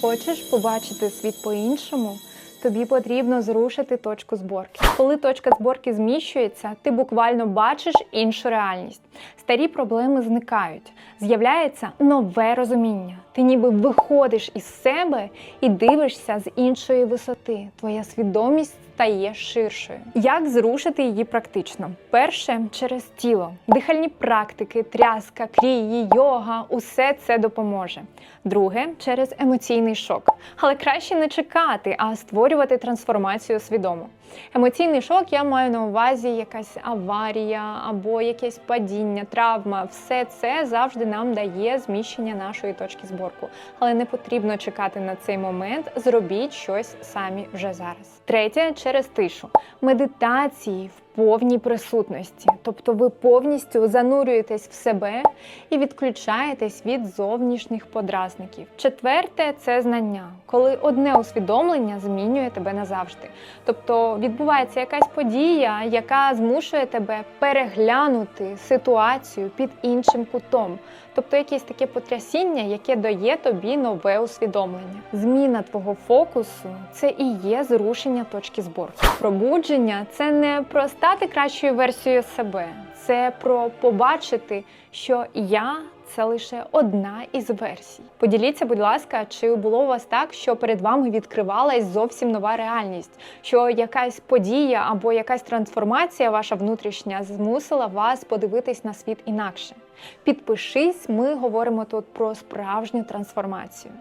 Хочеш побачити світ по-іншому? Тобі потрібно зрушити точку зборки. Коли точка зборки зміщується, ти буквально бачиш іншу реальність. Старі проблеми зникають, з'являється нове розуміння. Ти ніби виходиш із себе і дивишся з іншої висоти. Твоя свідомість стає ширшою. Як зрушити її практично? Перше через тіло, дихальні практики, тряска, крії, йога усе це допоможе. Друге через емоційний шок. Але краще не чекати, а створювати трансформацію свідомо. Емоційний шок я маю на увазі якась аварія або якесь падіння, травма. Все це завжди нам дає зміщення нашої точки зборку. Але не потрібно чекати на цей момент. Зробіть щось самі вже зараз. Третє через тишу. Медитації в повній присутності, тобто ви повністю занурюєтесь в себе і відключаєтесь від зовнішніх подразників. Четверте це знання, коли одне усвідомлення змінює тебе назавжди. Тобто відбувається якась подія, яка змушує тебе переглянути ситуацію під іншим кутом. Тобто якесь таке потрясіння, яке дає тобі нове усвідомлення. Зміна твого фокусу це і є зрушення точки збору. Пробудження це не про стати кращою версією себе, це про побачити, що я. Це лише одна із версій. Поділіться, будь ласка, чи було у вас так, що перед вами відкривалась зовсім нова реальність, що якась подія або якась трансформація ваша внутрішня змусила вас подивитись на світ інакше. Підпишись, ми говоримо тут про справжню трансформацію.